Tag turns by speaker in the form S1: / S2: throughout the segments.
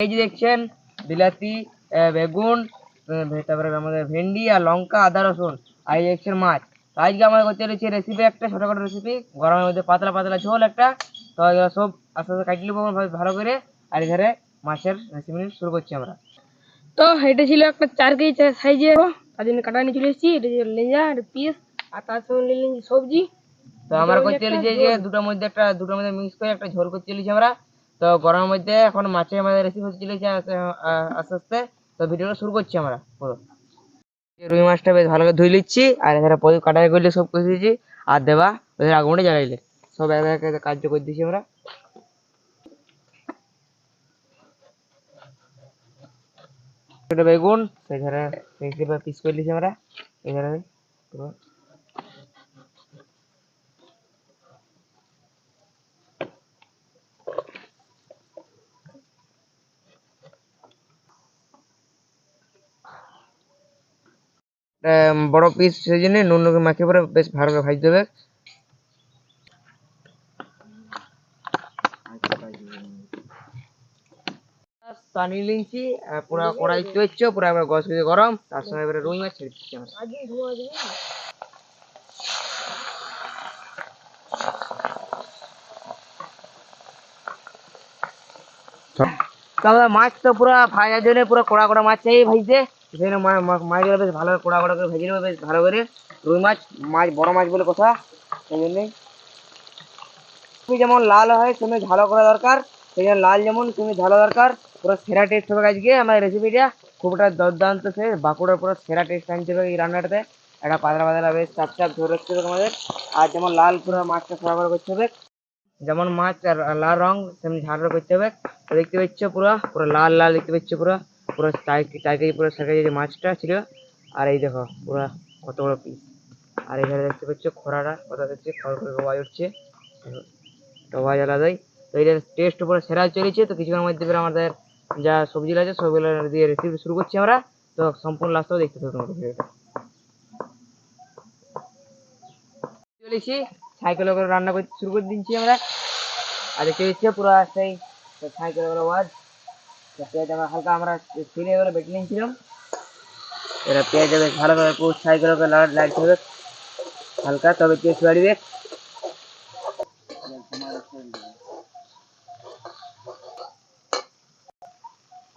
S1: এই যে দেখছেন বিলাতি বেগুন তারপরে আমাদের ভেন্ডি আর লঙ্কা আদা রসুন আর এই দেখছেন মাছ। আজকে আমরা করতে চলেছি রেসিপি একটা ছোটখাটো রেসিপি গরমের মধ্যে পাতলা পাতলা ঝোল একটা। তো সব আস্তে আস্তে কাটিয়ে নেব ভালো করে। আর এখানে মাছের রেসিপি শুরু করছি আমরা।
S2: তো এটা ছিল একটা চার কেজি সাইজের তার জন্য কাটা নিয়ে চলে এসেছি। এটা ছিল লেজা একটা পিস আর তার সঙ্গে সবজি।
S1: তো আমরা করতে চলেছি যে দুটোর মধ্যে একটা দুটোর মধ্যে মিক্স করে একটা ঝোল করতে চলেছি আমরা। তো গরমের মধ্যে এখন মাছের আমাদের রেসিপি হতে চলেছে আস্তে আস্তে তো ভিডিওটা শুরু করছি আমরা পুরো রুই মাছটা বেশ ভালো করে ধুই নিচ্ছি, আর এখানে প্রদীপ কাটাই করলে সব করে দিয়েছি, আর দেবা, ওদের আগুনটা জ্বালাইলে। সব এক এক কার্য করে দিয়েছি আমরা। বেগুন সেখানে পিস করে দিয়েছি আমরা পুরো বড় পিস সেই জন্য নুন নুন মাখিয়ে পরে বেশ ভালো করে ভাজতে হবে। পানি লিঞ্চি পুরো কড়াই হচ্ছে পুরো এবার গস গিয়ে গরম তার সঙ্গে এবারে রুই মাছ ছেড়ে দিচ্ছি আমরা।
S2: আগে
S1: তো মাছ তো পুরো ভাজার জন্য পুরো কড়া কড়া মাছ চাই ভাজতে সেজন্য মা- মা- মাছগুলো বেশ ভালো করে কড়া কড়া করে ভেজে নেব, বেশ ভালো করে। রুই মাছ মাছ, বড় মাছ বলে কথা সেই জন্যই। তুমি যেমন লাল হয় তুমি ঝালো করা দরকার। সেই জন্য লাল যেমন, তুমি ঝালো দরকার। পুরো সেরা টেস্ট হবে আজকে আমার রেসিপিটা খুবটা দুর্দান্ত সে বাঁকুড়ার পুরো সেরা টেস্ট আনতে হবে এই রান্নাটাতে। একটা পাতলা পাতলা বেশ চাপ চাপ ধরে রাখতে হবে আমাদের আর যেমন লাল পুরো মাছটা ফ্রাই করে করতে হবে। যেমন মাছ লাল রং তেমনি ঝাল করতে হবে। দেখতে পাচ্ছ পুরো পুরো লাল লাল দেখতে পাচ্ছ পুরো। পুরো চার পুরো চার কেজি যে মাছটা ছিল, আর এই দেখো, পুরো কত বড় পিস আর এখানে দেখতে পাচ্ছ খোরাটা কত দেখছি খড় করে আওয়াজ উঠছে। আওয়াজ আলাদাই তো এটার টেস্ট পুরো সেরা চলেছে। তো কিছুক্ষণের মধ্যে আমাদের যা সবজি আছে সবগুলো দিয়ে রেসিপি শুরু করছি আমরা। তো সম্পূর্ণ লাস্টেও দেখতে থাকো তোমাদের ভিডিওটা। চলেছি, সাইকেল করে রান্না করতে শুরু করে দিচ্ছি আমরা। আর দেখতে পুরো সেই সাইকেল তো পেঁয়াজ আমরা হালকা আমরা ছিঁড়ে এগুলো বেটে নিয়েছিলাম। এরা পেঁয়াজ বেশ ভালো করে পুরো সাইকেল করে লাগতে হবে। হালকা তবে টেস্ট বাড়বে।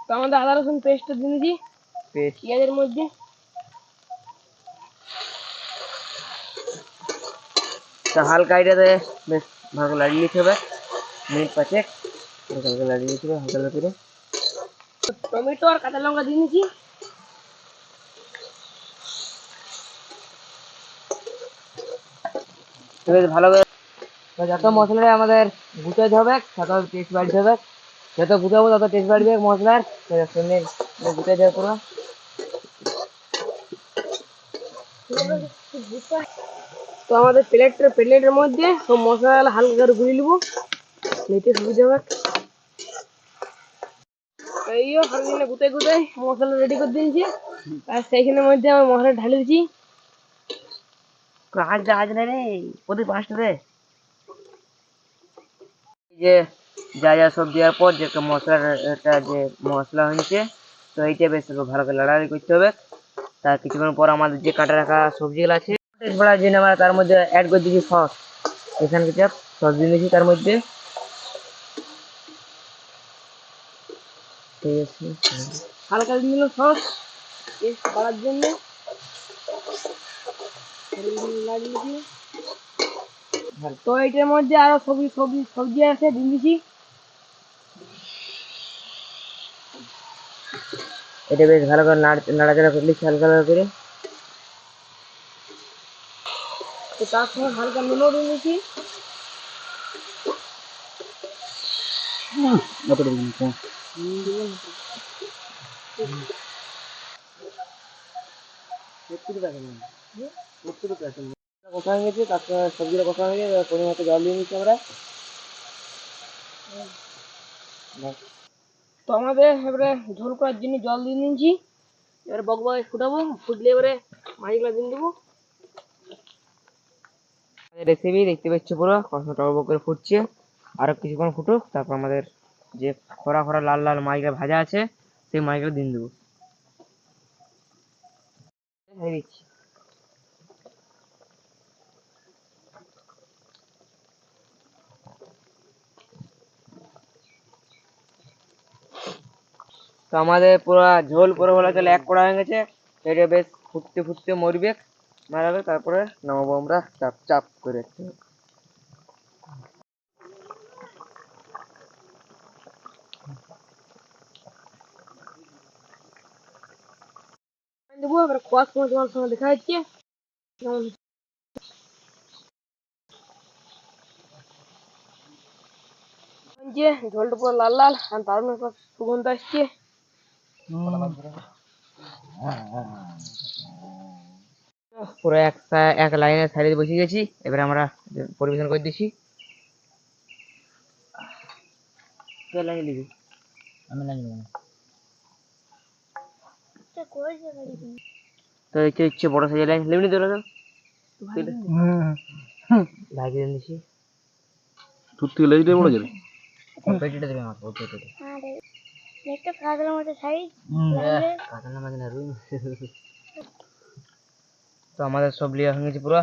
S2: তো আমাদের আদা রসুন পেস্টটা দিয়ে দিয়েছি।
S1: পেস্ট
S2: পেঁয়াজের মধ্যে।
S1: তো হালকা এটাতে বেশ ভালো লাগিয়ে নিতে হবে। মিনিট পাঁচেক। হালকা হালকা লাগিয়ে নিতে হবে হালকা হালকা করে।
S2: টমেটো আর কাঁচা লঙ্কা দিয়ে দিয়েছি
S1: বেশ ভালো করে যত মশলাটা আমাদের গুটাতে হবে তত টেস্ট বাড়তে হবে। যত গুটাবো তত টেস্ট বাড়বে মশলার। সঙ্গে গুটাতে পুরো।
S2: তো আমাদের প্লেটের প্লেটের মধ্যে সব মশলা হালকা করে গুলি নেব। নিতে সুবিধা হবে। মশলা রেডি করে দিয়েছি। আর সেইখানের মধ্যে আমি মশলা ঢালে দিচ্ছি
S1: আজ আজ না রে প্রতি পাঁচটা রে। যে যা যা সব দেওয়ার পর যে মশলার এটা যে মশলা হয়েছে, তো এইটা বেশ ভালো করে করতে হবে। তার কিছুক্ষণ পর আমাদের যে কাটা রাখা সবজিগুলো আছে আমরা তার মধ্যে অ্যাড করে দিয়েছি সস। এখানে কিছু সস দিয়ে দিয়েছি তার মধ্যে। ঠিক আছে
S2: হালকা দিলাম সস টেস্ট বাড়ার জন্য। তো এইটার মধ্যে আরও সবজি সবজি সবজি আছে দিয়ে দিয়েছি
S1: এটা বেশ ভালো করে নাড় নাড়াচাড়া করে নিচ্ছি হালকা হালকা করে।
S2: তো তার সঙ্গে হালকা নুনও দিয়ে দিয়েছি।
S1: কষা হয়ে গেছে তারপর সবজিটা কষা হয়ে গেছে পরিমাণ মতো জল দিয়ে নিচ্ছি আমরা
S2: তো আমাদের এবারে ঝোল করার জন্য জল দিয়ে নিয়েছি। এবারে বক বক ফুটাবো, ফুটলে এবারে মাছগুলো দিয়ে দেবো।
S1: রেসিপি দেখতে পাচ্ছি পুরো কত টক করে ফুটছে। আরও কিছুক্ষণ ফুটুক, তারপর আমাদের যে খরা খরা লাল লাল মাছগুলো ভাজা আছে, সেই মাছগুলো দিন দেবো। তো আমাদের পুরো ঝোল পুরো বলা চলে এক কড়া হয়ে গেছে। এটা বেশ ফুটতে ফুটতে মরবে, মারাবে, তারপরে নামাবো আমরা চাপ চাপ করে।
S2: দেবো এবার কষ সময় তোমার সঙ্গে দেখা যাচ্ছে কেমন হচ্ছে। যে ঝোলটা পুরো লাল লাল আর দারুণ একটা সুগন্ধ আসছে
S1: পুরো এক সা- এক লাইনে সাইডে বসে গেছি এবারে আমরা পরিবেশন করে দিচ্ছি কে লাইনে নিবি আমি লাইনে নেব তো দেখতে হচ্ছে বড় সাইজের লাইন লেমনি তো? লাগা লাগিয়ে দেন দিছি
S3: তুই থেকে লেজটাই বড় গেল
S1: পেটিটা দেবে আমার পেটিটা
S2: একটা কাঁচের মতো সাইজ
S1: কাটানো মাঝে না রুই। তো আমাদের সব লিয়া হয়ে গেছে পুরো।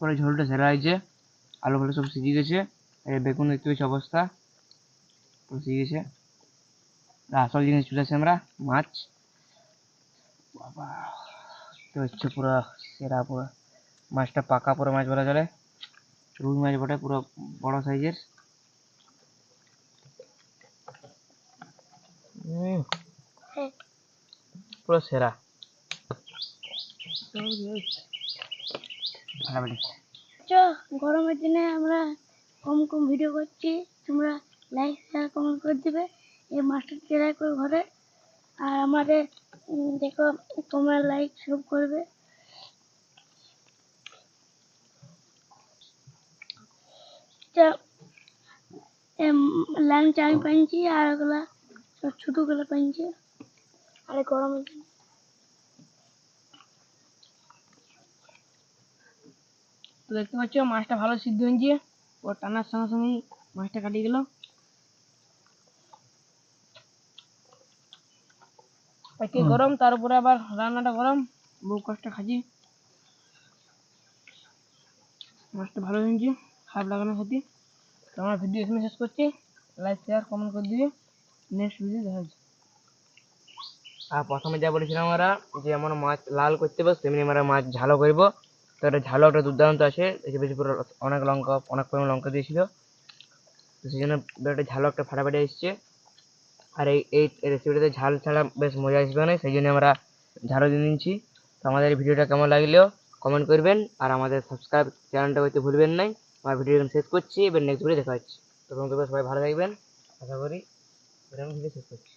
S1: পরে ঝোলটা সেরা হয়েছে। আলু ফালু সব সিজে গেছে। বেগুন দেখতে পেয়েছি অবস্থা। সিজে গেছে। আসল জিনিস চলে আসে আমরা, মাছ। বাবা হচ্ছে পুরো সেরা, পুরো মাছটা পাকা পুরো মাছ বলা চলে। রুই মাছ বটে পুরো বড় সাইজের। পুরো সেরা।
S2: গরমের দিনে আমরা কম কম ভিডিও করছি। তোমরা লাইক শেয়ার কমেন্ট করে দিবে। এই মাস্টার ট্রাই করে ঘরে। আর আমাদের দেখো তোমরা লাইক সব করবে। লাঞ্চ আমি পাইছি আর ওগুলা ছোটগুলো পাইছি আর গরমের দিনে দেখতে পাচ্ছ মাছটা ভালো সিদ্ধ হয়েছে ও টানার সঙ্গে সঙ্গেই মাছটা কাটিয়ে গেল। একে গরম তার উপরে আবার রান্নাটা গরম বহু কষ্ট খাচ্ছি। মাছটা ভালো হয়েছে খারাপ লাগানো খেতে তো আমার ভিডিও এখানে শেষ করছি। লাইক শেয়ার কমেন্ট করে দিবে। নেক্সট ভিডিও দেখা যাচ্ছে
S1: আর প্রথমে যা বলেছিলাম আমরা যে আমরা মাছ লাল করতে হবে তেমনি আমরা মাছ ঝালো করব। এটা ঝালো একটা দুর্দান্ত আছে দেখে বেশি পুরো অনেক লঙ্কা, অনেক পরিমাণ লঙ্কা দিয়েছিল। তো সেই জন্য একটা ঝালও একটা ফাটাফাটি এসছে। আর এই এই রেসিপিটাতে ঝাল ছাড়া বেশ মজা আসবে না সেই জন্য আমরা ঝালও দিয়ে নিচ্ছি। তো আমাদের এই ভিডিওটা কেমন লাগলেও কমেন্ট করবেন। আর আমাদের সাবস্ক্রাইব চ্যানেলটা করতে ভুলবেন নাই। আমার ভিডিও শেষ করছি। এবার নেক্সট ভিডিও দেখা হচ্ছে। তো সবাই ভালো থাকবেন। আশা করি এবার আমি ভিডিও শেষ করছি।